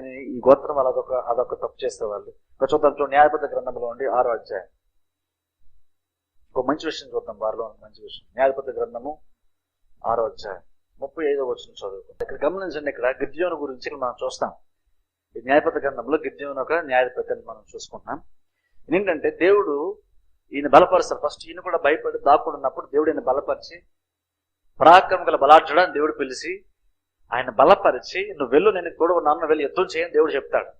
అందుకని ఈ గోత్రం వాళ్ళు అదొక అదొక తప్పు చేసేవాళ్ళు. ఒక చూద్దాం చూడండి న్యాయబద్ధ గ్రంథంలో ఉండి ఆరో అధ్యాయం. ఒక మంచి విషయం చూద్దాం వారిలో మంచి విషయం. న్యాయబద్ధ గ్రంథము ఆరో అధ్యాయం. ముప్పై ఐదో వచ్చిన చదువుకుంటాం ఇక్కడ గమనించండి ఇక్కడ గిద్యోను గురించి మనం చూస్తాం. ఈ న్యాయపద గ్రంథంలో గిద్యోను ఒక న్యాయపతి అని మనం చూసుకుంటున్నాం. ఏంటంటే దేవుడు ఈయన బలపరుస్తారు ఫస్ట్ ఈయన కూడా భయపడి దాక్కుడున్నప్పుడు దేవుడు ఈయన బలపరిచి పరాక్రమం గల బలాఢ్యుడు దేవుడు పిలిచి ఆయన బలపరిచి నువ్వు వెళ్ళు నేను తోడు ఉన్నాను వెళ్ళి యుద్ధం చేయని దేవుడు చెప్తాడు.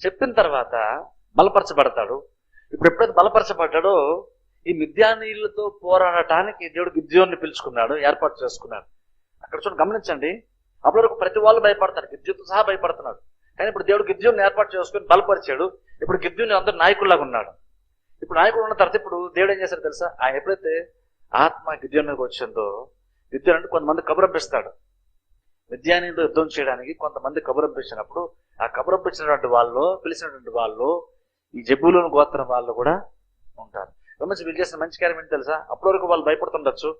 చెప్పిన తర్వాత బలపరచబడతాడు. ఇప్పుడు ఎప్పుడైతే బలపరచబడ్డాడో ఈ మిద్యానీయులతో పోరాడటానికి దేవుడు గిద్యోన్ని పిలుచుకున్నాడు ఏర్పాటు చేసుకున్నాడు. అక్కడ చూడండి గమనించండి. అప్పటి వరకు ప్రతి వాళ్ళు భయపడతారు గిద్యోతో సహా భయపడుతున్నాడు కానీ ఇప్పుడు దేవుడు గిద్యోన్ని ఏర్పాటు చేసుకుని బలపరిచాడు. ఇప్పుడు గిద్యోని అందరు నాయకుల్లాగా ఉన్నాడు. ఇప్పుడు నాయకుడు ఉన్న తర్వాత ఇప్పుడు దేవుడు ఏం చేశాడు తెలుసా? ఆయన ఎప్పుడైతే ఆత్మ గిద్యోన్ వచ్చిందో గిద్యోన్ అంటే కొంతమంది కబురంపిస్తాడు విద్యానీయులు యుద్ధం చేయడానికి కొంతమంది కబురంపించినప్పుడు ఆ కబురంపించినటువంటి వాళ్ళు పిలిచినటువంటి వాళ్ళు ఈ జబ్బులోని గోత్రం వాళ్ళు కూడా ఉంటారు. గమనించి వీళ్ళు చేసిన మంచి కార్యం ఏంటి తెలుసా? అప్పటి వరకు వాళ్ళు భయపడుతుండొచ్చు.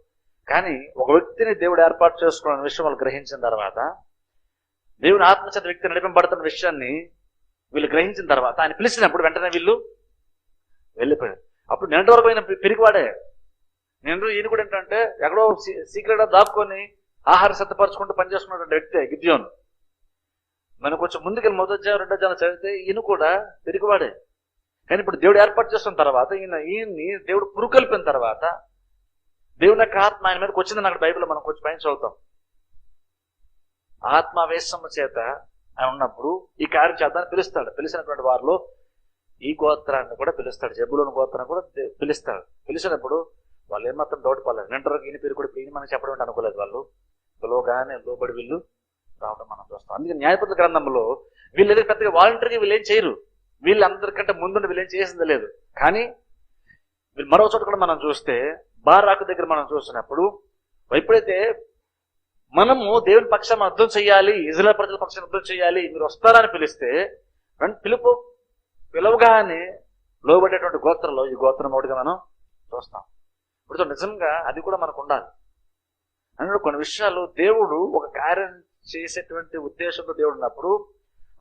కానీ ఒక వ్యక్తిని దేవుడు ఏర్పాటు చేసుకున్న విషయం వాళ్ళు గ్రహించిన తర్వాత దేవుని ఆత్మచేత వ్యక్తి నడిపింపబడుతున్న విషయాన్ని వీళ్ళు గ్రహించిన తర్వాత ఆయన పిలిచినప్పుడు వెంటనే వీళ్ళు వెళ్ళిపోయారు. అప్పుడు నిన్నటి వరకు ఆయన పిరిగివాడే. నేను ఈయన కూడా ఏంటంటే ఎక్కడో సీక్రెట్ దాక్కొని ఆహార సిద్ధపరచుకుంటూ పనిచేసుకున్నటువంటి వ్యక్తే గిద్యోన్. మనం కొంచెం ముందుకెళ్ళి మొదటి రెండో జనం చదివితే ఈయన కూడా పిరిగివాడే కానీ ఇప్పుడు దేవుడు ఏర్పాటు చేస్తున్న తర్వాత ఈయన ఈయన్ని దేవుడు పురుకొల్పిన తర్వాత దేవుని యొక్క ఆత్మ ఆయన మీదకి వచ్చిందని అక్కడ బైబిల్ మనం కొంచెం పైన చదువుతాం. ఆత్మావేశము చేత ఆయన ఉన్నప్పుడు ఈ కార్యం చేద్దాన్ని పిలుస్తాడు. పిలిచినటువంటి వారిలో ఈ గోత్రాన్ని కూడా పిలుస్తాడు. జబ్బులోని గోత్రాన్ని కూడా పిలుస్తాడు. పిలిచినప్పుడు వాళ్ళు ఏమాత్రం డౌట్ పడలేదు. నింటరకు ఈయన పేరు కూడా ఈయన మనం చెప్పడం అనుకోలేదు వాళ్ళు. పిలవగానే లోబడి వీళ్ళు రావడం మనం చూస్తాం. అందుకే న్యాయపత్ర గ్రంథంలో వీళ్ళు పెద్దగా వాలంటరీగా వీళ్ళు ఏం చేయరు. వీళ్ళందరికంటే ముందుండి వీళ్ళు ఏం చేసింది లేదు. కానీ వీళ్ళు మరో చోట కూడా మనం చూస్తే బారాకు దగ్గర మనం చూసినప్పుడు ఎప్పుడైతే మనము దేవుని పక్షం అర్థం చేయాలి ఇజ్రాయల్ ప్రజల పక్షం అర్థం చేయాలి మీరు వస్తారని పిలిస్తే పిలుపు పిలవగానే లోబడేటువంటి గోత్రంలో ఈ గోత్రం ఒకటిగా మనం చూస్తాం. ఇప్పుడు నిజంగా అది కూడా మనకు ఉండాలి. అంటే కొన్ని విషయాలు దేవుడు ఒక కార్యం చేసేటువంటి ఉద్దేశంతో దేవుడు ఉన్నప్పుడు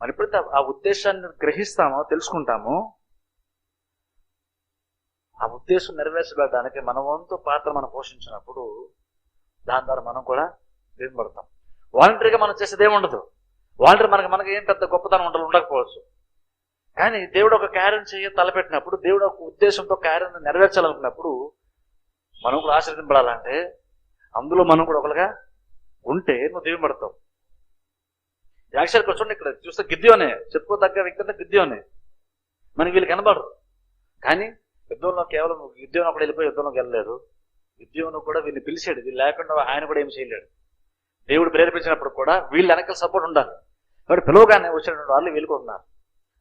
మనం ఎప్పుడైతే ఆ ఉద్దేశాన్ని గ్రహిస్తామో తెలుసుకుంటామో ఆ ఉద్దేశం నెరవేర్చబడడానికి మన వంతు పాత్ర మనం పోషించినప్పుడు దాని ద్వారా మనం కూడా దీనిపడతాం వాలంటరీగా మనం చేసేది ఏముండదు. వాలంటరీ మనకి మనకి ఏం పెద్ద గొప్పతనం ఉండదు ఉండకపోవచ్చు. కానీ దేవుడు ఒక కార్యం చేయ తలపెట్టినప్పుడు దేవుడు ఒక ఉద్దేశంతో కార్యం నెరవేర్చాలనుకున్నప్పుడు మనం కూడా ఆశ్రదింపడాలంటే అందులో మనం కూడా ఒకరుగా ఉంటే నువ్వు దీవెనబడతావు యాక్చువల్గా కూర్చోండి ఇక్కడ చూస్తే గిద్యోనే చెప్పుకోదగ్గ వ్యక్తి అంటే గిద్యోనే. మనకి వీళ్ళు కనబడరు. కానీ యుద్ధంలో కేవలం యుద్ధం అప్పుడు వెళ్ళిపోయి యుద్ధంలోకి వెళ్ళలేదు. యుద్ధంలో కూడా వీళ్ళు పిలిచాడు. వీళ్ళు లేకుండా ఆయన కూడా ఏం చేయలేడు. దేవుడు ప్రేరేపించినప్పుడు కూడా వీళ్ళు వెనకాల సపోర్ట్ ఉండాలి. కాబట్టి పిలువగానే వచ్చినటువంటి వాళ్ళు వీళ్ళు కూడా ఉన్నారు.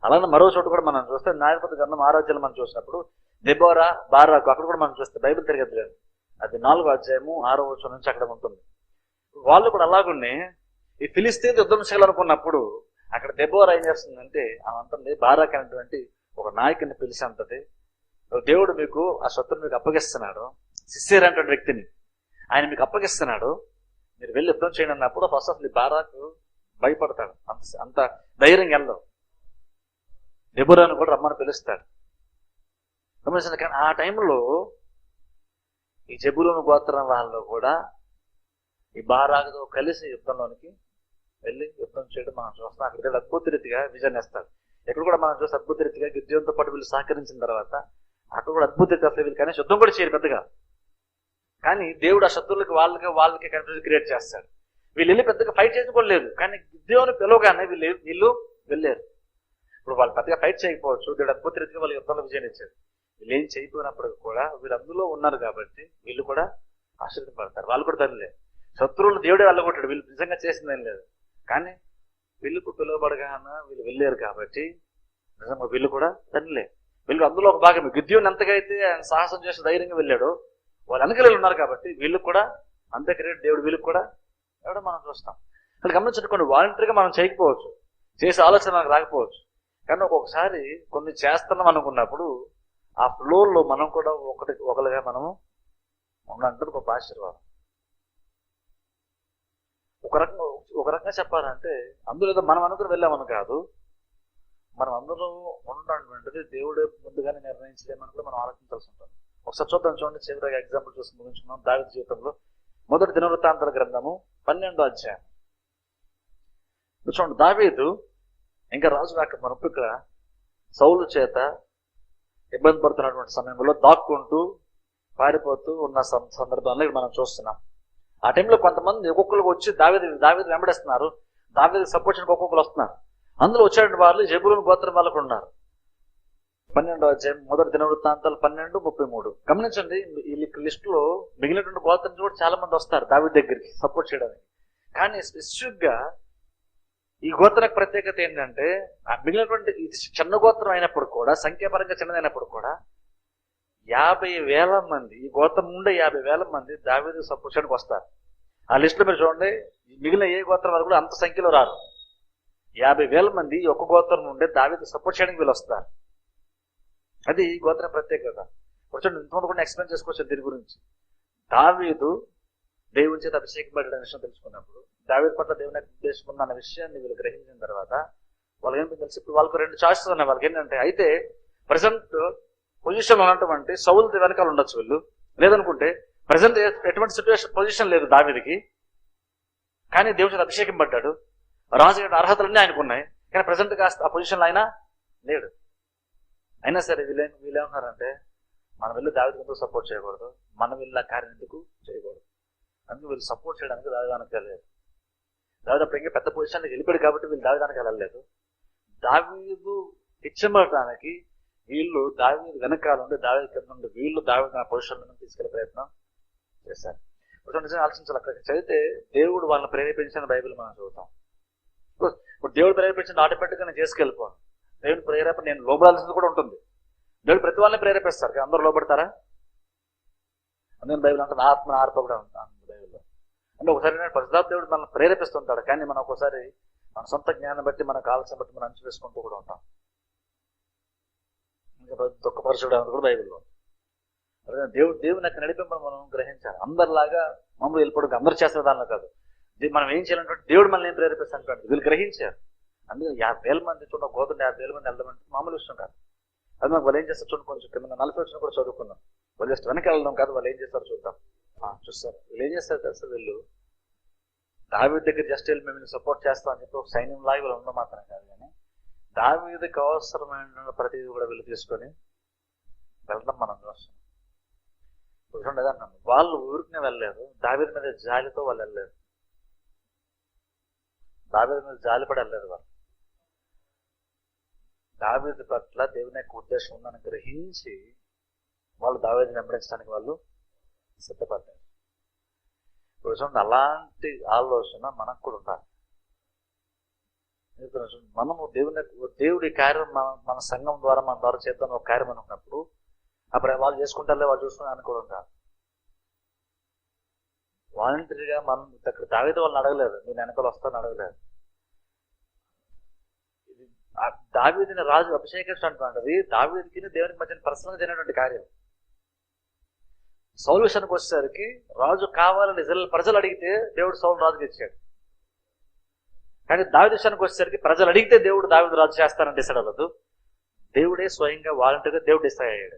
అలానే మరో చోట కూడా మనం చూస్తే న్యాయపతి గ్రంథం ఆరాధ్యాలు మనం చూసినప్పుడు దెబోరా బారాకు అక్కడ కూడా మనం చూస్తే బైబిల్ తిరగదు లేదు అది నాలుగో అధ్యాయము ఆరో వచ్చం నుంచి అక్కడ ఉంటుంది. వాళ్ళు కూడా అలాగుండి ఈ ఫిలిస్తీన్ యుద్ధం చేయాలనుకున్నప్పుడు అక్కడ దెబోరా ఏం చేస్తుందంటే అంటుంది బారాక్ అనేటువంటి ఒక నాయకుని పిలిచి అంటది దేవుడు మీకు ఆ శత్రువు మీకు అప్పగిస్తున్నాడు సిస్సేర్ అనేటువంటి వ్యక్తిని. ఆయన మీకు అప్పగిస్తున్నాడు మీరు వెళ్ళి యుద్ధం చేయండి అన్నప్పుడు ఫస్ట్ అసలు ఈ బారాకు భయపడతాడు. అంత అంత ధైర్యం వెళ్ళవు దెబోరాను కూడా రమ్మని పిలుస్తాడు. గమనించండి కానీ ఆ టైంలో ఈ జబులోని గోత్రం వాళ్ళు కూడా ఈ బారాకుతో కలిసి యుద్ధంలోనికి వెళ్ళి యుద్ధం చేయడం మనం చూస్తాం అక్కడ అద్భుత రీతిగా విజయం ఇస్తాడు ఎక్కడ కూడా మనం చూస్తే అద్భుత రీతిగా యుద్ధంతో పాటు వీళ్ళు సహకరించిన తర్వాత అక్కడ కూడా అద్భుత రీతిగా అసలు వీళ్ళు కానీ యుద్ధం కూడా చేయరు పెద్దగా. కానీ దేవుడు ఆ శత్రువులకి వాళ్ళకి వాళ్ళకి కన్ఫ్యూజన్ క్రియేట్ చేస్తాడు. వీళ్ళు వెళ్ళి పెద్దగా ఫైట్ చేసుకోలేదు కానీ దేవుని పిలవగానే వీళ్ళు వీళ్ళు వెళ్ళారు. ఇప్పుడు వాళ్ళు పెద్దగా ఫైట్ చేయకపోవచ్చు. దేవుడు అద్భుత రీతిగా వాళ్ళ యుద్ధంలో విజయం ఇచ్చారు వీళ్ళేం చేయకపోయినప్పటికీ కూడా వీళ్ళు అందులో ఉన్నారు కాబట్టి వీళ్ళు కూడా ఆశ్రదింపడతారు వాళ్ళు కూడా తనలే శత్రువులు దేవుడే వెళ్ళగొట్టాడు వీళ్ళు నిజంగా చేసిందేం లేదు. కానీ వీళ్ళకు పిలువబడగాన వీళ్ళు వెళ్ళారు కాబట్టి నిజంగా వీళ్ళు కూడా తనలే వీళ్ళు అందులో ఒక భాగం గిద్యోని ఎంతకైతే ఆయన సాహసం చేసి ధైర్యంగా వెళ్ళాడు వాళ్ళు వెనకలు ఉన్నారు కాబట్టి వీళ్ళు కూడా అంతే క్రియేట్ దేవుడు వీళ్ళకి కూడా ఎవడో మనం చూస్తాం. అక్కడ గమనించుకోండి వాలంటరీగా మనం చేయకపోవచ్చు. చేసే ఆలోచన మనకు రాకపోవచ్చు. కానీ ఒక్కొక్కసారి కొన్ని చేస్తున్నాం అనుకున్నప్పుడు ఆ ఫ్లోర్లో మనం కూడా ఒకటి ఒకరిగా మనము ఉన్నందుకు గొప్ప ఆశీర్వాదం. ఒక రకంగా ఒక రకంగా చెప్పాలంటే అందులో ఏదో మనం అనుకుని వెళ్ళామని కాదు. మనం అందరూ ఉండటువంటిది దేవుడే ముందుగానే నిర్ణయించలేమని కూడా మనం ఆలోచించాల్సి ఉంటుంది. ఒకసారి చూద్దాం చూడండి చివరిగా ఎగ్జాంపుల్ చూసి ముగించుకున్నాం దావిద జీవితంలో మొదటి దినవృత్తాంతర గ్రంథము పన్నెండో అధ్యాయం. చూడండి దావేదు ఇంకా రాజు రాక మనకు ఇక్కడ సౌలు చేత ఇబ్బంది పడుతున్నటువంటి సమయంలో దాక్కుంటూ పారిపోతూ ఉన్న సం- సందర్భంలో ఇక్కడ మనం చూస్తున్నాం. ఆ టైంలో కొంతమంది ఒక్కొక్కరు వచ్చి దావేది దావేది వెంబడిస్తున్నారు. దావేది సపోర్ట్ చేయడానికి ఒక్కొక్కరు వస్తున్నారు. అందులో వచ్చేటువంటి వాళ్ళు జబులను గోత్రం వాళ్ళకు ఉన్నారు. పన్నెండు మొదటి దినవృత్తాంతాలు పన్నెండు ముప్పై మూడు. గమనించండి ఈ లిస్ట్లో మిగిలినటువంటి గోత్రం కూడా చాలా మంది వస్తారు దావి దగ్గరికి సపోర్ట్ చేయడానికి. కానీ స్పెసిఫిక్గా ఈ గోత్రకు ప్రత్యేకత ఏంటంటే ఆ మిగిలినటువంటి ఇది చిన్న గోత్రం అయినప్పుడు కూడా సంఖ్యాపరంగా చిన్నదైనప్పుడు కూడా యాభై వేల మంది ఈ గోత్రం నుండి యాభై వేల మంది దావేది సపోర్ట్ చేయడానికి వస్తారు. ఆ లిస్టులో మీరు చూడండి మిగిలిన ఏ గోత్రం వారు కూడా అంత సంఖ్యలో రారు. యాభై వేల మంది ఈ ఒక్క గోత్రం నుండే దావేది సపోర్ట్ చేయడానికి వీళ్ళు వస్తారు అది ఈ గోత్ర ప్రత్యేకత. కొంచెం ఇంతమంది కూడా ఎక్స్ప్లెయిన్ చేసుకోవచ్చు దీని గురించి. దావీదు దేవుని చేత అభిషేకపడ్డ విషయం తెలుసుకున్నప్పుడు దావీదు పట్ల దేవుని ఉద్దేశం ఉన్న అన్న విషయాన్ని వీళ్ళు గ్రహించిన తర్వాత వాళ్ళకి తెలిసి? ఇప్పుడు వాళ్ళకు రెండు చాయిసెస్ ఉన్నాయి. వాళ్ళకి ఏంటంటే అయితే ప్రజెంట్ పొజిషన్ ఉన్నటువంటి సౌల్ వెనకాల ఉండొచ్చు వీళ్ళు. లేదనుకుంటే ప్రజెంట్ ఎటువంటి సిచ్యువేషన్ పొజిషన్ లేదు దావిడికి కానీ దేవుని చేత అభిషేకం పడ్డాడు రాజు అర్హతలన్నీ ఆయనకు ఉన్నాయి. కానీ ప్రజెంట్ కాస్త ఆ పొజిషన్లో అయినా లేడు. అయినా సరే వీళ్ళే వీళ్ళేమన్నారంటే మనం వెళ్ళి దావిది ఎందుకు సపోర్ట్ చేయకూడదు? మనం వెళ్ళి ఆ కార్యం ఎందుకు చేయకూడదు? అందుకు వీళ్ళు సపోర్ట్ చేయడానికి దావిదానికి వెళ్ళలేదు. దావిద అప్పుడు ఇంకా పెద్ద పొజిషన్కి వెళ్ళిపోయాడు కాబట్టి వీళ్ళు దావిదానికి వెళ్ళలేదు. దావీదు హెచ్చమడటానికి వీళ్ళు దావీదు వెనకాల ఉండి దావీదు కింద నుండి వీళ్ళు దావీదు ఆ పొజిషన్లో తీసుకెళ్ళే ప్రయత్నం చేశారు. నిజంగా ఆలోచించాలి అక్కడ. చదివితే దేవుడు వాళ్ళని ప్రేరేపించిన బైబిల్ మనం చదువుతాం. ఇప్పుడు దేవుడు ప్రేరేపించిన ఆటోమేటిక్గా నేను చేసుకెళ్ళిపోను. దేవుడు ప్రేరేపణ నేను లోబడాల్సింది కూడా ఉంటుంది. దేవుడు ప్రతి వాళ్ళని ప్రేరేపిస్తారు. అందరూ లోబడతారా? అందుకని బైబిల్ అంటే ఆత్మ ఆర్ప కూడా అంటే ఒకసారి నేను దేవుడు మనం ప్రేరేపిస్తుంటాడు. కానీ మనం ఒకసారి మన సొంత జ్ఞానం బట్టి మనకు కావాల్సిన బట్టి మనం అంచవేసుకుంటూ కూడా ఉంటాం. ఇంకా దుఃఖపరచుడు అనేది కూడా బైబిల్లో ఉంది. దేవుడు దేవుని యొక్క నడిపింపను మనం గ్రహించాలి. అందరిలాగా మమ్మల్ని వెళ్ళిపోవడం అందరు చేస్తున్న దానిలో కాదు. ఇది మనం ఏం చేయాలంటే దేవుడు మనల్ని ఏం ప్రేరేపిస్తాను వీళ్ళు గ్రహించారు. అందుకే యాభై వేల మంది చూడ గోతున్న యాభై వేల మంది వెళ్ళమంటే మామూలు విషయం కాదు. అది మాకు వాళ్ళు ఏం చేస్తారు చూడండి కొంచెం కింద నలభై వచ్చిన కూడా చదువుకున్నాం. వాళ్ళు జస్ట్ వెనక వెళ్ళడం కాదు వాళ్ళు ఏం చేస్తారు చూద్దాం. చూస్తారు. వీళ్ళు ఏం చేస్తారు తెలుసా వీళ్ళు? దావీ దగ్గర జస్ట్ వెళ్ళి మేము సపోర్ట్ చేస్తాం అని చెప్పి ఒక సైన్యం లాగా వీళ్ళు ఉండడం మాత్రమే కాదు కానీ దావీదకి అవసరమైన ప్రతిదీ కూడా వీళ్ళు తీసుకొని వెళ్ళడం మనం చూస్తాం ఇప్పుడు చూడండి అన్నాను. వాళ్ళు ఊరికి వెళ్ళలేదు. దావీది మీద జాలితో వాళ్ళు వెళ్ళలేదు. దావీది మీద జాలి పడి వెళ్ళలేదు వాళ్ళు. దావీదు పట్ల దేవుని యొక్క ఉద్దేశం ఉందని గ్రహించి వాళ్ళు దావేదిని వెంబడించడానికి వాళ్ళు సిద్ధపడ్డారు. చూడండి అలాంటి ఆలోచన మనకు కూడా ఉండాలి. మనము దేవుని దేవుడి కార్యం మన మన సంఘం ద్వారా మన ద్వారా చేద్దాం ఒక కార్యం అనుకున్నప్పుడు అప్పుడు వాళ్ళు చేసుకుంటారులే వాళ్ళు చూసుకుని అనుకోవడం కాదు వాలంటరీగా మనం అక్కడ తాగితే వాళ్ళని అడగలేదు. నేను వెనకాల వస్తాను అడగలేదు. ఆ దావీదిని రాజు అభిషేకించినటువంటిది దావీదికి దేవునికి మధ్యన పర్సనల్ జరిగినటువంటి కార్యం. సౌలు విషయానికి వచ్చేసరికి రాజు కావాలని ఇజ్రాయెల్ ప్రజలు అడిగితే దేవుడు సౌలు రాజుకి ఇచ్చాడు. కానీ దావిద విషయానికి వచ్చేసరికి ప్రజలు అడిగితే దేవుడు దావిద రాజు చేస్తానని డిసైడ్ అవ్వదు దేవుడే స్వయంగా వాలంటీర్గా దేవుడు డిసైడ్ అయ్యాడు.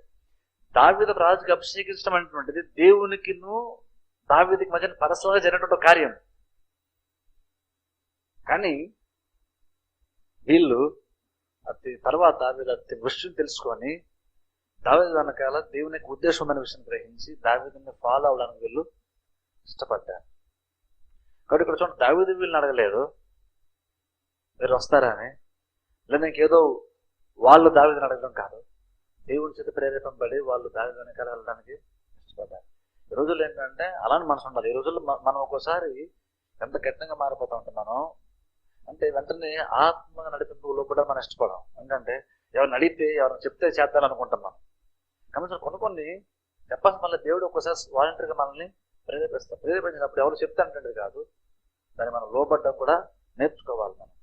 దావిద రాజుకి అభిషేకించడం అనేటువంటిది దేవునికిను దావిదికి మధ్యన పరస్పరంగా జరిగినటువంటి కార్యం. కానీ వీళ్ళు అతి తర్వాత వీళ్ళు అతి విషయం తెలుసుకొని దావేది వెనకాల దేవుని యొక్క ఉద్దేశం ఉందనే విషయం గ్రహించి దావేదిని ఫాలో అవ్వడానికి వీళ్ళు ఇష్టపడ్డారు. కాబట్టి ఇక్కడ చూడండి దావేది వీళ్ళని అడగలేదు. మీరు వస్తారా అని? లేదా ఇంకేదో వాళ్ళు దావేదిని అడగడం కాదు. దేవుని చేత ప్రేరేపంపడి వాళ్ళు దావేది వెనకాల వెళ్ళడానికి ఇష్టపడ్డారు. ఈ రోజుల్లో ఏంటంటే అలానే మనసు ఉండాలి. ఈ రోజుల్లో మనం ఒక్కోసారి ఎంత కఠినంగా మారిపోతూ ఉంటాం మనం అంటే వెంటనే ఆత్మ నడిపింపులో కూడా మనం ఇష్టపడం ఎందుకంటే ఎవరిని అడిగితే ఎవరిని చెప్తే చేద్దాం అనుకుంటాం మనం కాబట్టి కొన్ని చెప్పాల్సి చెప్పాల్సిన మళ్ళీ దేవుడు ఒక్కసారి వాలంటీర్గా మనల్ని ప్రేరేపిస్తాం ప్రేరేపించినప్పుడు ఎవరు చెప్తే అంటే కాదు. దాన్ని మనం లోబడ్డం కూడా నేర్చుకోవాలి మనం.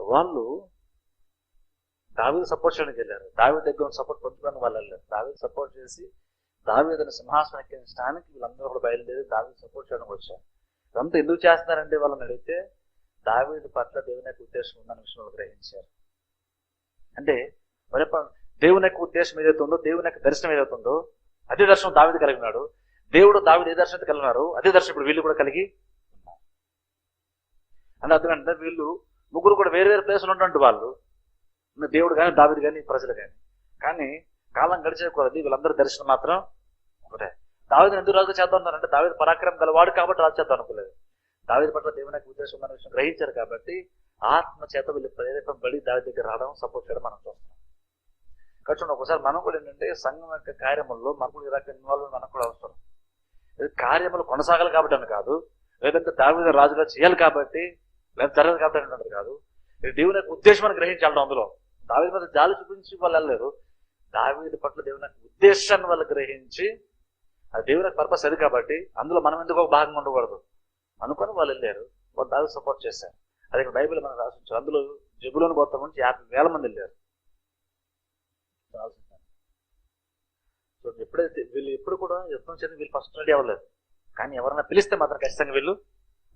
వాళ్ళు దావీదు సపోర్ట్ చేయడానికి వెళ్ళారు. దావీ దగ్గర సపోర్ట్ పొందుకొని వాళ్ళు వెళ్ళారు. దావీ సపోర్ట్ చేసి దావీదుని సింహాసనం ఎక్కించడానికి వీళ్ళందరూ కూడా బయలుదేరి దావీదు సపోర్ట్ చేయడానికి వచ్చారు. ఇదంతా ఎందుకు చేస్తున్నారంటే వాళ్ళని అడిగితే దావీది పట్ల దేవుని యొక్క ఉద్దేశం ఉందన్న విషయం గ్రహించారు. అంటే మరి దేవుని యొక్క ఉద్దేశం ఏదైతే ఉందో దేవుని యొక్క దర్శనం ఏదైతే ఉందో అదే దర్శనం దావిది కలిగినాడు. దేవుడు దావిది ఏ దర్శనం కలిగినారు అదే దర్శనం ఇప్పుడు వీళ్ళు కూడా కలిగి ఉన్నారు. అంటే అర్థమంటే వీళ్ళు ముగ్గురు కూడా వేరు వేరు ప్లేసులు ఉన్నటువంటి వాళ్ళు. దేవుడు కానీ దావిది కానీ ప్రజలు కానీ కానీ కాలం గడిచే కొలది వీళ్ళందరూ దర్శనం మాత్రం ఒకటే. దావేది ఎందుకు రాజు చేద్దాం అన్నారంటే దావేది పరాక్రమం గలవాడు కాబట్టి రాజు చేద్దాం అనుకోలేదు. దావేది పట్ల దేవుని యొక్క ఉద్దేశం ఉన్న విషయం గ్రహించారు కాబట్టి ఆత్మ చేత వీళ్ళు ప్రేరేపం బడి దావి దగ్గర రావడం సపోర్ట్ చేయడం మనం చూస్తున్నాం. కాబట్టి ఒకసారి మనం కూడా ఏంటంటే సంఘం యొక్క కార్యముల్లో మనకు కూడా ఇలాగ ఇన్వాల్వ్ మనకు కూడా అవసరం. ఇది కార్యములు కొనసాగాలి కాబట్టి అని కాదు లేదంటే మీద రాజుగా చేయాలి కాబట్టి లేదా జరగదు కాబట్టి అని అంటారు కాదు. ఇది దేవుని యొక్క ఉద్దేశం అని గ్రహించాలి అందులో. దావి మీద జాలి చూపించి వాళ్ళు వెళ్ళలేరు. దావీదు పట్ల దేవుని యొక్క ఉద్దేశాన్ని వాళ్ళు గ్రహించి ఆ దేవుని యొక్క పర్పస్ అది కాబట్టి అందులో మనం ఎందుకు ఒక భాగంగా ఉండకూడదు? అనుకొని వాళ్ళు వెళ్ళారు. వాళ్ళు దావీదు సపోర్ట్ చేశారు. అది బైబిల్ మనం రాసించారు అందులో జబులోని గోత్రం నుంచి యాభై వేల మంది వెళ్ళారు. రాసించాను. సో ఎప్పుడైతే వీళ్ళు ఎప్పుడు కూడా యుద్ధం చేయడం వీళ్ళు ఫస్ట్ రెడీ అవ్వలేదు. కానీ ఎవరైనా పిలిస్తే మాత్రం ఖచ్చితంగా వీళ్ళు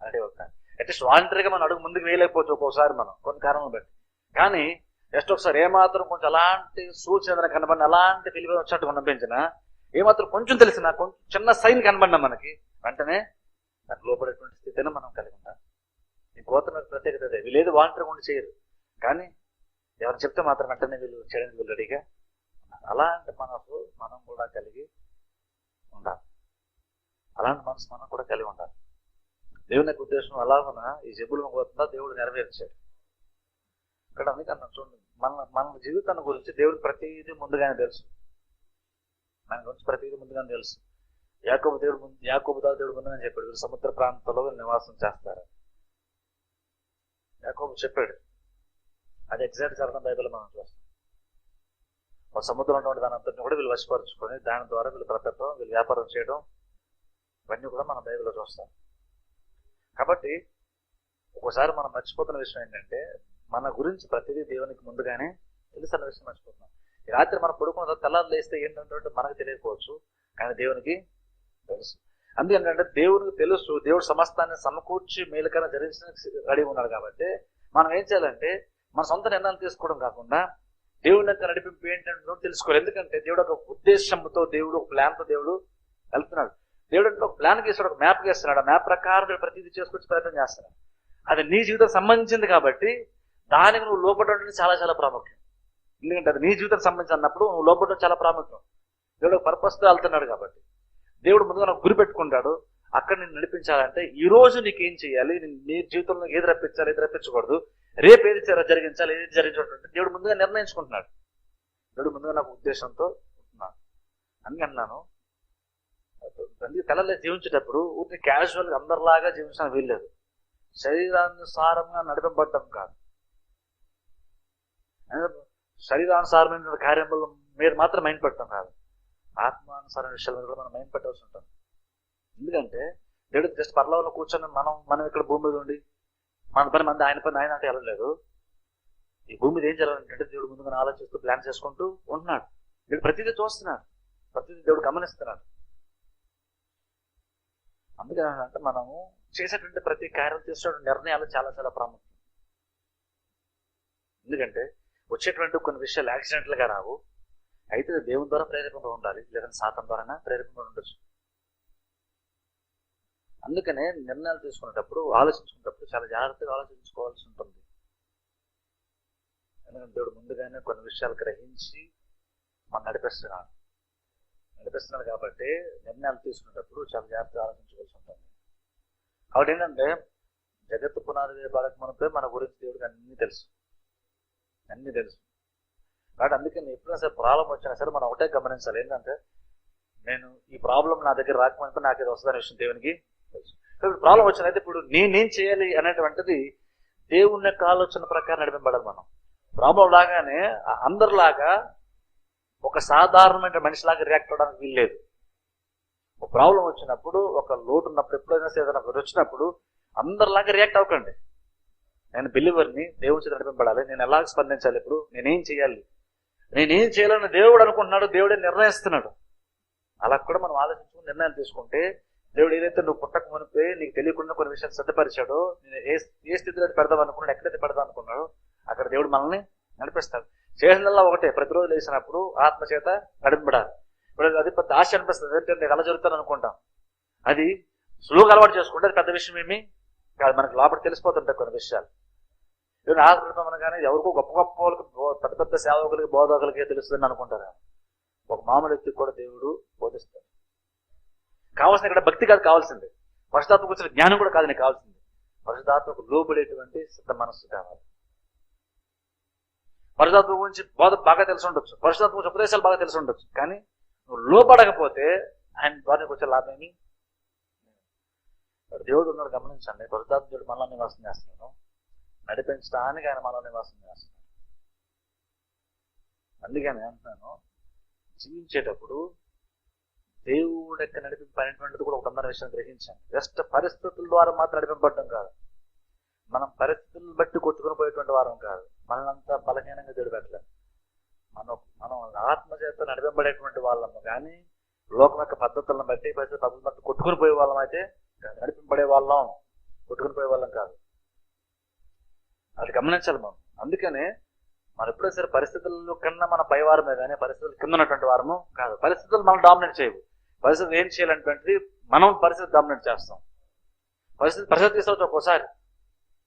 రెడీ అవుతారు. అట్లీస్ట్ వాలంటరీగా మనం అడుగు ముందుకు వేయలేకపోవచ్చు ఒక్కోసారి మనం కొన్ని కారణాలు బట్టి. కానీ జస్ట్ ఒకసారి ఏమాత్రం కొంచెం అలాంటి సూచన కనబడిన అలాంటి పిలిపి వచ్చినట్టు కనిపించినా ఏమాత్రం కొంచెం తెలిసిన కొంచెం చిన్న సైన్ కనబడినా మనకి వెంటనే దానికి లోపడేటువంటి స్థితిని మనం కలిగి ఉండాలి. ఈ ప్రత్యేకత అదే. వీళ్ళు వాలంటరీ ఉండి చేయరు. కానీ ఎవరు చెప్తే మాత్రం వెంటనే వీళ్ళు చేయడానికి వీళ్ళు రెడీగా అలాంటి మనసు మనం కూడా కలిగి ఉండాలి. అలాంటి మనసు మనం కూడా కలిగి ఉండాలి. దేవుని యొక్క ఉద్దేశం అలాగున ఈ జబ్బులను పోతుందా దేవుడు నెరవేర్చాడు. ఇక్కడ అందుకన్నా చూడండి మన మన జీవితాన్ని గురించి దేవుడు ప్రతిదీ ముందుగానే తెలుసు. మన గురించి ప్రతిదీ ముందుగానే తెలుసు. యాకోబు దేవుడు ముందు యాకోబు దా దేవుడు ముందుగానే చెప్పాడు వీళ్ళు సముద్ర ప్రాంతంలో వీళ్ళు నివాసం చేస్తారు. యాకోబు చెప్పాడు అది ఎగ్జాక్ట్ జరగడం బైబిల్ మనం చూస్తాం. సముద్రం ఉన్నటువంటి దాని అంతటిని కూడా వీళ్ళు వశపరుచుకొని దాని ద్వారా వీళ్ళు బ్రతకడం వీళ్ళు వ్యాపారం చేయడం ఇవన్నీ కూడా మనం బైబిల్లో చూస్తాం. కాబట్టి ఒకసారి మనం మర్చిపోతున్న విషయం ఏంటంటే మన గురించి ప్రతిదీ దేవునికి ముందుగానే తెలుసన్న విషయం మర్చిపోతున్నాం. ఈ రాత్రి మనం పడుకున్న తర్వాత తెల్లారు లేస్తే ఏంటంటే మనకు తెలియకపోవచ్చు కానీ దేవునికి తెలుసు. అందుకేంటంటే దేవునికి తెలుసు దేవుడు సమస్తాన్ని సమకూర్చి మేలుకైనా జరిగించడానికి రెడీ ఉన్నాడు కాబట్టి మనం ఏం చేయాలంటే మన సొంత నిర్ణయాలు తీసుకోవడం కాకుండా దేవుని యొక్క నడిపింపు ఏంటంటే తెలుసుకోవాలి. ఎందుకంటే దేవుడు ఒక ఉద్దేశంతో దేవుడు ఒక ప్లాన్తో దేవుడు వెళ్తున్నాడు. దేవుడు అంటే ఒక ప్లాన్ గీస్తాడు ఒక మ్యాప్ గీస్తున్నాడు ఆ మ్యాప్ ప్రకారం ప్రతిదీ చేసుకొచ్చి ప్రయత్నం చేస్తున్నాడు. అది నీ జీవితం సంబంధించింది కాబట్టి దానికి నువ్వు లోపడడం చాలా చాలా ప్రాముఖ్యం. ఎందుకంటే అది నీ జీవితం సంబంధించి అన్నప్పుడు నువ్వు లోపడడం చాలా ప్రాముఖ్యం. దేవుడు పర్పస్తో వెళ్తున్నాడు కాబట్టి దేవుడు ముందుగా నాకు గురి పెట్టుకుంటాడు. అక్కడ నేను నడిపించాలంటే ఈ రోజు నీకేం చేయాలి? నీ- జీవితంలో ఏది రప్పించాలి ఏది రప్పించకూడదు? రేపు ఏది జరిగించాలి ఏది జరిగించకూడదు దేవుడు ముందుగా నిర్ణయించుకుంటున్నాడు. దేవుడు ముందుగా నాకు ఉద్దేశంతో ఉంటున్నాను అని అన్నాను. అందుకే కళలో జీవించేటప్పుడు ఊరికి క్యాజువల్గా అందరిలాగా జీవించడానికి వీల్లేదు. శరీరానుసారంగా నడిపబడ్డం కాదు. శరీరానుసారమైన కార్యములు మీరు మాత్రం మైండ్ పెట్టడం కాదు. ఆత్మానుసారమైన విషయాల మీద కూడా మనం మైండ్ పెట్టాల్సి ఉంటుంది. ఎందుకంటే దేవుడు జస్ట్ పర్లవలో కూర్చొని మనం మనం ఇక్కడ భూమి మీద ఉండి? మన పని మంది ఆయన పని ఆయన అంటే వెళ్ళలేదు ఈ భూమి మీద ఏం జరగాలంటే దేవుడు ముందుగా ఆలోచిస్తూ ప్లాన్ చేసుకుంటూ ఉంటున్నాడు. దేవుడు ప్రతిదీ చూస్తున్నాడు. ప్రతిదీ దేవుడు గమనిస్తున్నాడు. అందుకని అంటే మనము చేసేటువంటి ప్రతి కార్యం తీసుకున్న నిర్ణయాలు చాలా చాలా ప్రాముఖ్యం. ఎందుకంటే వచ్చేటువంటి కొన్ని విషయాలు యాక్సిడెంట్లుగా రావు. అయితే దేవుని ద్వారా ప్రేరేపణ ఉండాలి లేదంటే సాతం ద్వారా ప్రేరేపణ ఉండొచ్చు. అందుకనే నిర్ణయాలు తీసుకునేటప్పుడు ఆలోచించుకునేటప్పుడు చాలా జాగ్రత్తగా ఆలోచించుకోవాల్సి ఉంటుంది. ఎందుకంటే దేవుడు ముందుగానే కొన్ని విషయాలు గ్రహించి మనం నడిపిస్తున్నాడు. నడిపిస్తున్నాడు కాబట్టి నిర్ణయాలు తీసుకునేటప్పుడు చాలా జాగ్రత్తగా ఆలోచించుకోవాల్సి ఉంటుంది. కాబట్టి ఏంటంటే జగత్తు పునాది పడక మనపై మన గురించి దేవుడికి అన్నీ తెలుసు. అన్నీ తెలుసు. కాబట్టి అందుకే నేను ఎప్పుడైనా సరే ప్రాబ్లం వచ్చినా సరే మనం ఒకటే గమనించాలి. ఏంటంటే నేను ఈ ప్రాబ్లం నా దగ్గర రాకమంటే నాకు ఇది వస్తుందనే విషయం దేవునికి కాబట్టి ప్రాబ్లం వచ్చినైతే ఇప్పుడు నేనేం చేయాలి అనేటువంటిది దేవుని యొక్క ఆలోచన ప్రకారం నడిపింపడాలి మనం. ప్రాబ్లం లాగానే అందరిలాగా ఒక సాధారణమైన మనిషిలాగా రియాక్ట్ అవడానికి వీల్లేదు ఒక ప్రాబ్లం వచ్చినప్పుడు ఒక లోటు ఉన్నప్పుడు ఎప్పుడైనా సరే ఏదైనా వచ్చినప్పుడు అందరిలాగా రియాక్ట్ అవ్వకండి. నేను బిలీవర్ని దేవుడి చేత నడిపింపడాలి నేను ఎలా స్పందించాలి ఇప్పుడు? నేనేం చేయాలి? నేనేం చేయాలని దేవుడు అనుకుంటున్నాడు? దేవుడే నిర్ణయిస్తున్నాడు. అలా కూడా మనం ఆలోచించుకుని నిర్ణయాలు తీసుకుంటే దేవుడు ఏదైతే నువ్వు పుట్టక మునిపే నీకు తెలియకుండా కొన్ని విషయాలు సిద్ధపరిచాడో నేను ఏ ఏ స్థితిలో అయితే పెడదాం అనుకున్నాడు ఎక్కడైతే పెడదాం అనుకున్నాడో అక్కడ దేవుడు మనల్ని నడిపిస్తాడు. చేసినల్లా ఒకటే ప్రతిరోజు లేచినప్పుడు ఆత్మ చేత నడిపబడాలి ఇప్పుడు అది పెద్ద ఆశ అనిపిస్తుంది. ఏంటంటే నేను ఎలా జరుగుతాను అనుకుంటాం? అది సులువుగా అలవాటు చేసుకుంటే అది పెద్ద విషయం ఏమి కాదు. మనకి లోపల తెలిసిపోతుంటాయి కొన్ని విషయాలు. ఈవెన్ ఆత్మ అనగానే ఎవరికో గొప్ప గొప్ప వాళ్ళకి పెద్ద పెద్ద సేవకులకి బోధకులకి తెలుస్తుంది అనుకుంటారు. ఒక మామూలు వ్యక్తికి కూడా దేవుడు బోధిస్తాడు. కావాల్సిన ఇక్కడ భక్తి కాదు కావాల్సింది. పరిశుధాత్మకు వచ్చిన జ్ఞానం కూడా కాదు నీకు కావాల్సింది. పరిశుధాత్మకు లోబడేటువంటి సిద్ధ మనస్సు కావాలి. పరిశుధాత్మ గురించి బోధ బాగా తెలిసి ఉండొచ్చు. పరిశుధాత్మ గురించి ఉపదేశాలు బాగా తెలిసి ఉండొచ్చు. కానీ నువ్వు లోపడకపోతే ఆయన ద్వారా వచ్చే లాభం దేవుడు ఉన్నాడు గమనించండి. పరిశుధాత్మ దేవుడు మనలో నివాసం చేస్తున్నాను నడిపించడానికి ఆయన మనలో నివాసం చేస్తున్నాను అందుకని అంటున్నాను జీవించేటప్పుడు దేవుడు యొక్క నడిపింపనేటువంటిది కూడా ఒక అందరి విషయం గ్రహించండి జస్ట్ పరిస్థితుల ద్వారా మాత్రం నడిపింపబడడం కాదు. మనం పరిస్థితులను బట్టి కొట్టుకుని పోయేటువంటి వారం కాదు. మనంతా బలహీనంగా దేవుడు మనం మనం ఆత్మ చేత నడిపింపబడేటువంటి వాళ్ళము కానీ లోకం యొక్క పద్ధతులను బట్టి పరిస్థితి పద్ధతులను బట్టి కొట్టుకుని పోయే వాళ్ళం అయితే కాదు. నడిపింపబడే వాళ్ళం కొట్టుకుని పోయే వాళ్ళం కాదు. అది గమనించాలి మనం. అందుకనే మనం ఎప్పుడో సరే పరిస్థితుల్లో కన్నా మన పై వారమే కానీ పరిస్థితులు కింద ఉన్నటువంటి వారము కాదు. పరిస్థితులు మనం డామినేట్ చేయవు. పరిస్థితి ఏం చేయాలంటే మనం పరిస్థితి డామినేట్ చేస్తాం. పరిస్థితి పరిస్థితి తీసుకోవచ్చు ఒక్కోసారి.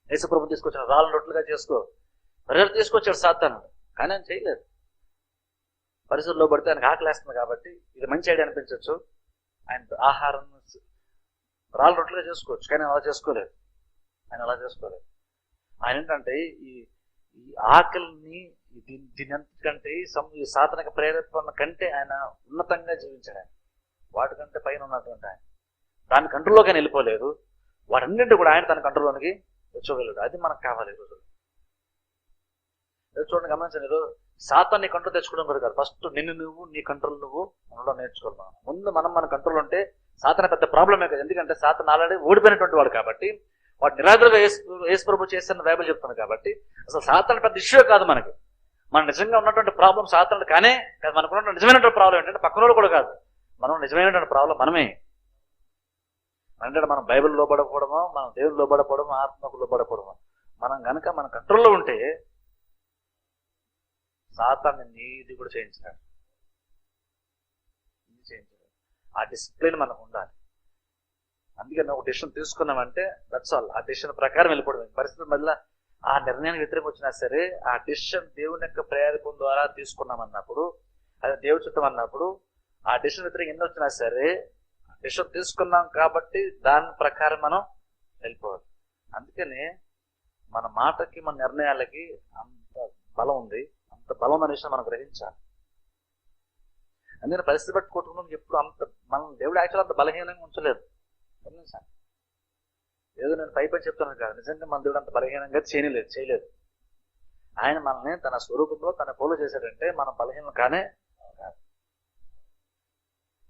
యేసుప్రభు తీసుకొచ్చిన రాళ్ళ రొట్టెలుగా చేసుకో. ప్రజలు తీసుకొచ్చాడు సాధన కానీ ఆయన చేయలేదు. పరిస్థితుల్లో పడితే ఆయనకు ఆకలేస్తుంది కాబట్టి ఇది మంచి ఐడియా అనిపించవచ్చు. ఆయన ఆహారం రాళ్ళ రొట్టెలుగా చేసుకోవచ్చు. కానీ అలా చేసుకోలేదు. ఆయన అలా చేసుకోలేదు. ఆయన ఏంటంటే ఈ ఈ ఆకలిని దీని దీని అంతకంటే ఈ సాధనకు ప్రేరేపణ కంటే ఆయన ఉన్నతంగా జీవించాడు ఆయన. వాటికంటే పైన ఉన్నటువంటి ఆయన. దాని కంట్రోల్లోకి ఆయన వెళ్ళిపోలేదు. వాటన్నింటి కూడా ఆయన తన కంట్రోల్లోనికి తెచ్చుకోగలడు అది మనకు కావాలి ఈరోజు. చూడండి గమనించండి ఈరోజు సాతాన్ని కంట్రోల్ తెచ్చుకోవడం కూడా కాదు. ఫస్ట్ నిన్ను నువ్వు నీ కంట్రోల్ నువ్వు మనలో నేర్చుకోవాలి. మనం. ముందు మనం మన కంట్రోల్ ఉంటే సాతన పెద్ద ప్రాబ్లమే కదా. ఎందుకంటే సాతన ఆల్రెడీ ఓడిపోయినటువంటి వాడు కాబట్టి వాడు నిరాదరగా యేసు ప్రభు చేసిన బైబిల్ చెప్తుంది కాబట్టి అసలు సాతన పెద్ద ఇష్యూ కాదు మనకి. మన నిజంగా ఉన్నటువంటి ప్రాబ్లం సాతనుడు కానీ కాదు. నిజమైనటువంటి ప్రాబ్లం ఏంటంటే పక్కన వాళ్ళు కూడా కాదు. మనం నిజమైనటువంటి ప్రాబ్లం మనమే. అంటే మనం బైబిల్ లోబడకపోవడమో మనం దేవుడు లోబడకపోవడమో ఆత్మకు లోబడకపోవడమో. మనం గనక మన కంట్రోల్లో ఉంటే సాతాన్ని నీది కూడా చేయించినాడు ఇది చేయించాడు ఆ డిసిప్లిన్ మనకు ఉండాలి. అందుకని ఒక డెసిషన్ తీసుకున్నామంటే దట్స్ ఆల్ ఆ డెసిషన్ ప్రకారం వెళ్ళిపోవడం పరిస్థితి మళ్ళీ ఆ నిర్ణయానికి వ్యతిరేకం వచ్చినా సరే ఆ డెసిషన్ దేవుని యొక్క ప్రేరేపణ ద్వారా తీసుకున్నామన్నప్పుడు అది దేవుడి చిత్తం అన్నప్పుడు ఆ డెసిషన్ వ్యతిరేకం ఎన్ని వచ్చినా సరే డెసిషన్ తీసుకున్నాం కాబట్టి దాని ప్రకారం మనం వెళ్ళిపోవాలి. అందుకని మన మాటకి మన నిర్ణయాలకి అంత బలం ఉంది. అంత బలం అనే విషయం మనం గ్రహించాలి. అందుకని పరిస్థితి బట్టి కొట్టుకున్నాం ఎప్పుడు అంత మనం దేవుడు యాక్చువల్ అంత బలహీనంగా ఉంచలేదు. గమనించాలి. ఏదో నేను పై పని చెప్తున్నాను కాదు. నిజంగా మన దేవుడు అంత బలహీనంగా చేయలేదు చేయలేదు. ఆయన మనల్ని తన స్వరూపంలో తన పోలు చేశాడంటే మనం బలహీనం కానీ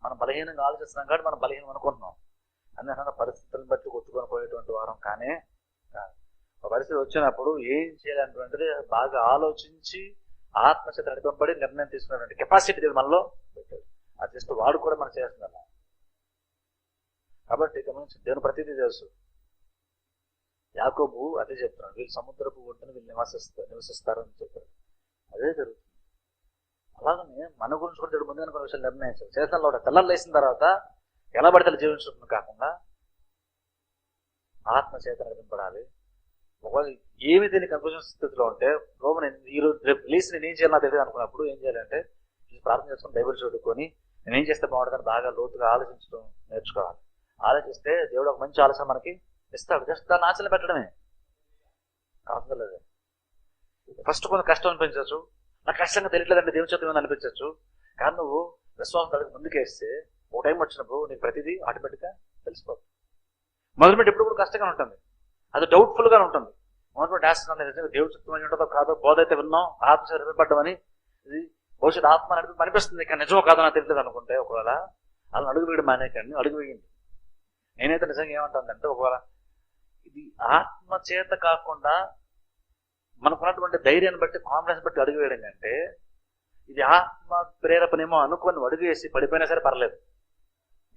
మనం బలహీనంగా ఆలోచిస్తున్నాం కాబట్టి మనం బలహీనం అనుకుంటున్నాం. అన్ని పరిస్థితులను బట్టి కొట్టుకొని పోయేటువంటి వారం కానీ ఒక పరిస్థితి వచ్చినప్పుడు ఏం చేయాలనేటువంటిది బాగా ఆలోచించి ఆత్మచేత నడిపబడి నిర్ణయం తీసుకున్నటువంటి కెపాసిటీ దేవుడు మనలో పెట్టాడు. అది జస్ట్ వాడు కూడా మనం చేస్తున్నాం. కాబట్టి ఇక నుంచి దేవుని ప్రతిదీ తెలుసు. యాకోబు అదే చెప్తున్నాడు. వీళ్ళు సముద్రపు ఒడ్డున వీళ్ళు నివసిస్తారు నివసిస్తారు అని చెప్పారు అదే జరుగుతుంది. అలాగనే మన గురించి కూడా ముందుగా కొన్ని విషయాలు నిర్ణయించాలి చేతనలో కూడా తెల్లలు వేసిన తర్వాత ఎలా పడితే జీవించడం కాకుండా ఆత్మ చేత నడిపింపడాలి ఒకవేళ ఏమి దీని కన్ఫ్యూజన్ స్థితిలో ఉంటే రోమన్ ఈ రోజు రేపు రిలీజ్ నేను ఏం చేయాలో తెలియదు అనుకున్నప్పుడు ఏం చేయాలంటే ప్రార్థన చేసుకుని బైబిల్ చదువుకొని నేను ఏం చేస్తే బాగుంటుందని బాగా లోతుగా ఆలోచించడం నేర్చుకోవాలి. ఆలోచిస్తే దేవుడు ఒక మంచి ఆలోచన మనకి ఇస్తాడు. జస్ట్ దాన్ని ఆచరణ పెట్టడమే. కాదు లేదు. ఫస్ట్ కొంచెం కష్టం అనిపించవచ్చు. నాకు కష్టంగా తెలియట్లేదండి దేవుని చేత ఏమైనా అనిపించవచ్చు కానీ నువ్వు విశ్వాసం కలిగి ముందుకేస్తే ఓ టైం వచ్చినప్పుడు నీకు ప్రతిదీ ఆటోమేటిక్గా తెలిసిపోతుంది. మొదలుపెట్టి ఎప్పుడు కూడా కష్టంగా ఉంటుంది. అది డౌట్ఫుల్గా ఉంటుంది. మొదలుపెట్టి ఆస్తున్నాను నిజంగా దేవుడు చిత్తమని ఉంటుందో కాదో బోధ అయితే విన్నాం ఆత్మ నిలబడ్డమని ఇది భవిష్యత్ ఆత్మ నడిపి అనిపిస్తుంది కానీ నిజమో కాదో నాకు తెలియదు అనుకుంటే ఒకవేళ అలా అడుగు వేయడం మానేకండి అడుగు వేయండి. నేనైతే నిజంగా ఏమంటానంటే ఒకవేళ ఇది ఆత్మ చేత కాకుండా మనకున్నటువంటి ధైర్యాన్ని బట్టి కాన్ఫిడెన్స్ బట్టి అడుగు వేయడం కంటే ఇది ఆత్మ ప్రేరేపణేమో అనుకుని నువ్వు అడుగు వేసి పడిపోయినా సరే పర్లేదు.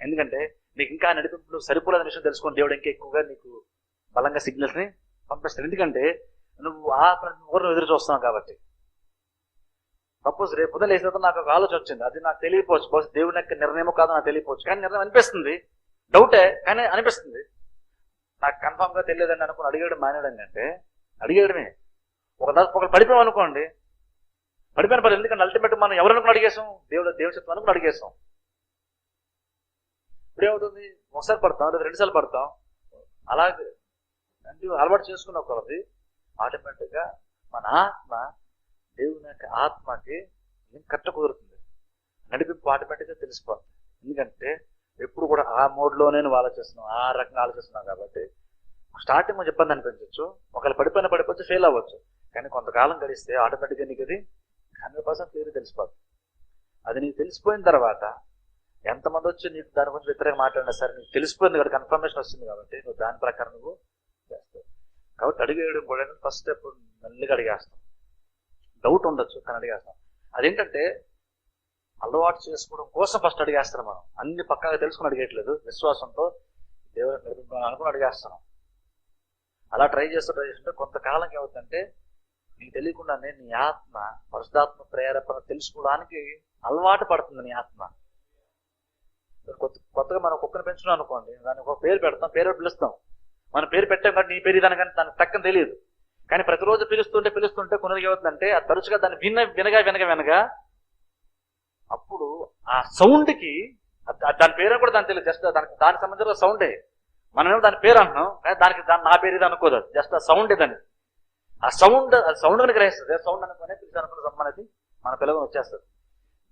ఎందుకంటే నీకు ఇంకా నడిపింపులు సరిపోలేని విషయం తెలుసుకొని దేవుడు ఇంకా ఎక్కువగా నీకు బలంగా సిగ్నల్స్ని పంపిస్తాడు. ఎందుకంటే నువ్వు ఆ ఊరిని ఎదురు చూస్తున్నావు కాబట్టి. సపోజ్ రేపు పొద్దున లేచిన నాకు ఒక ఆలోచన వచ్చింది. అది నాకు తెలియపోవచ్చు బహుశా దేవుని యొక్క నిర్ణయమో కాదో నాకు తెలియపోవచ్చు కానీ నిర్ణయం అనిపిస్తుంది. డౌటే కానీ అనిపిస్తుంది. నాకు కన్ఫామ్గా తెలియదని అనుకుని అడిగేయడం మానేయడం కంటే అడిగేయడమే. ఒక ఒకరు పడిపోయాం అనుకోండి. పడిపోయిన పని ఎందుకంటే అల్టిమేట్ మనం ఎవరు అనుకుని అడిగేసాం దేవుడు దేవుడు చెప్తాం అనుకుని అడిగేసాం ఇప్పుడేమవుతుంది? ఒకసారి పడతాం లేదా రెండుసార్లు పడతాం. అలాగే అంటే అలవాటు చేసుకున్న కొలది ఆటోమేటిక్గా మన ఆత్మ దేవుని యొక్క ఆత్మకి కట్ట కుదురుతుంది? నడిపింపు ఆటోమేటిక్గా తెలిసిపోతుంది. ఎందుకంటే ఎప్పుడు కూడా ఆ మోడ్లోనే ఆలోచిస్తున్నాం ఆ రకంగా ఆలోచిస్తున్నావు కాబట్టి. స్టార్టింగ్ కొంచెం ఇబ్బంది అనిపించవచ్చు ఒకవేళ పడిపోయిన పడిపోవచ్చు ఫెయిల్ అవ్వచ్చు. కానీ కొంతకాలం గడిస్తే ఆటోమేటిక్గా నీకు అది హండ్రెడ్ పర్సెంట్ క్లియర్ తెలిసిపోతుంది అది నీకు తెలిసిపోయిన తర్వాత ఎంతమంది వచ్చి నీకు దాని గురించి వ్యతిరేక మాట్లాడినా సరే నీకు తెలిసిపోయింది కదా కన్ఫర్మేషన్ వస్తుంది కాబట్టి నువ్వు దాని ప్రకారం నువ్వు చేస్తావు. కాబట్టి అడిగేయడం కూడా ఫస్ట్ స్టెప్ మెల్లిగా అడిగేస్తాం. డౌట్ ఉండొచ్చు కానీ అడిగేస్తాం. అదేంటంటే అలవాటు చేసుకోవడం కోసం ఫస్ట్ అడిగేస్తాం మనం. అన్ని పక్కాగా తెలుసుకుని అడిగేయట్లేదు. విశ్వాసంతో దేవుడు నిర్మించాలని అనుకుని అడిగేస్తున్నాం అలా ట్రై చేస్తూ ట్రై చేస్తుంటే కొంతకాలం ఏమవుతుందంటే నీకు తెలియకుండానే నీ ఆత్మ పరిశుధాత్మ ప్రేరేపణ తెలుసుకోవడానికి అలవాటు పడుతుంది నీ ఆత్మ. కొత్త కొత్తగా మనం కుక్కను పెంచున్నాం అనుకోండి దానికి ఒక పేరు పెడతాం పేరు పిలుస్తాం. మన పేరు పెట్టాం కానీ నీ పేరు ఇదని కానీ దానికి తక్కన తెలియదు. కానీ ప్రతిరోజు పిలుస్తుంటే పిలుస్తుంటే కొనుగోలు ఏమవుతుందంటే ఆ తరచుగా దాన్ని విన్న వినగా వినగా వినగా అప్పుడు ఆ సౌండ్కి దాని పేరు కూడా దాని తెలియదు. జస్ట్ దానికి దానికి సంబంధించిన సౌండే. మనమేమో దాని పేరు అంటున్నాం కానీ దానికి దాని నా పేరు ఇది అనుకోదు జస్ట్ ఆ సౌండే దాన్ని ఆ సౌండ్ ఆ సౌండ్ అని గ్రహిస్తుంది. సౌండ్ అనుకునే పిలిచి అనుకున్న సంబంధి మన పిల్లలు వచ్చేస్తుంది.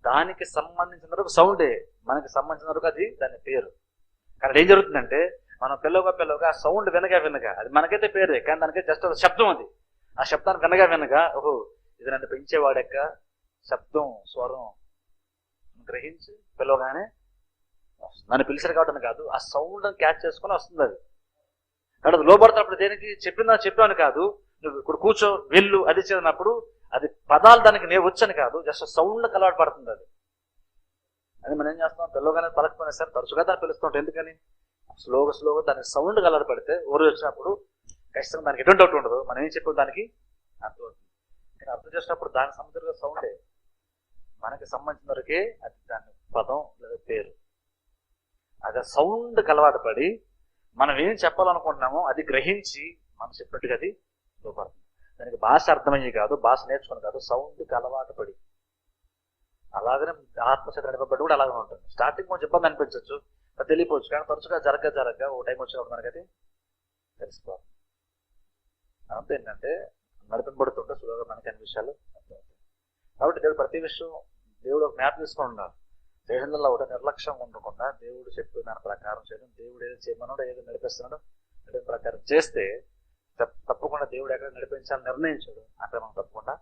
దానికి సంబంధించిన వరకు సౌండే. మనకి సంబంధించిన వరకు అది దాని పేరు. కానీ ఏం జరుగుతుందంటే మనం పిల్లగా పిల్లగా ఆ సౌండ్ వినగా వినగా అది మనకైతే పేరే కానీ దానికి జస్ట్ శబ్దం అది. ఆ శబ్దాన్ని వినగా వినగా ఓహో ఇది నన్ను పెంచేవాడక్క శబ్దం స్వరం గ్రహించి పిలవగానే నన్ను పిలిచారు కాబట్టి కాదు ఆ సౌండ్ క్యాచ్ చేసుకుని వస్తుంది అది. కాబట్టి లోపడతాడు దేనికి చెప్పిందా చెప్పాను కాదు నువ్వు ఇప్పుడు కూర్చో వెళ్ళు అది చేసినప్పుడు అది పదాలు దానికి నేను వచ్చని కాదు జస్ట్ సౌండ్ అలవాటు పడుతుంది అది. అది మనం ఏం చేస్తాం? పిల్లగానే పలకపోయినా సరే తరచుగా దాన్ని పిలుస్తుంటాం. ఎందుకని? స్లోగా స్లోగా దానికి సౌండ్ అలవాటు పడితే ఊరు వచ్చినప్పుడు ఖచ్చితంగా దానికి ఎటువంటి డౌట్ ఉండదు. మనం ఏం చెప్పాం దానికి అర్థమవుతుంది కానీ అర్థం చేసినప్పుడు దానికి సంబంధించిన సౌండే. మనకి సంబంధించిన వరకే అది దాని పదం లేదా పేరు. అది సౌండ్ అలవాటు పడి మనం ఏం చెప్పాలనుకుంటున్నామో అది గ్రహించి మనం చెప్పినట్టుగా అది లోపడుతుంది దానికి భాష అర్థమయ్యే కాదు భాష నేర్చుకుని కాదు సౌండ్కి అలవాటు పడి. అలాగనే ఆత్మచేత నడపబడి కూడా అలాగే ఉంటుంది. స్టార్టింగ్ కొంచెం ఇబ్బంది అనిపించవచ్చు అది తెలియపోవచ్చు కానీ తరచుగా జరగ జరగ ఓ టైం వచ్చినప్పుడు మనకి అది తెలిసిపోవాలి అంతే ఏంటంటే నడిపింపబడుతుంటే సులువుగా మనకి అన్ని విషయాలు అర్థమవుతాయి. కాబట్టి దేవుడు ప్రతి విషయం దేవుడు ఒక మ్యాప్ తీసుకొని ఉండాలి. దేశంలో ఒకటి నిర్లక్ష్యం ఉండకుండా దేవుడు చెప్పిన దాని ప్రకారం చేయడం దేవుడు ఏదో చేయమన్నాడో ఏదో నడిపిస్తున్నాడో నడిపిన ప్రకారం చేస్తే తప్పకుండా దేవుడు ఎక్కడ నడిపించాలని నిర్ణయించాడు. అక్కడ మనం తప్పకుండా.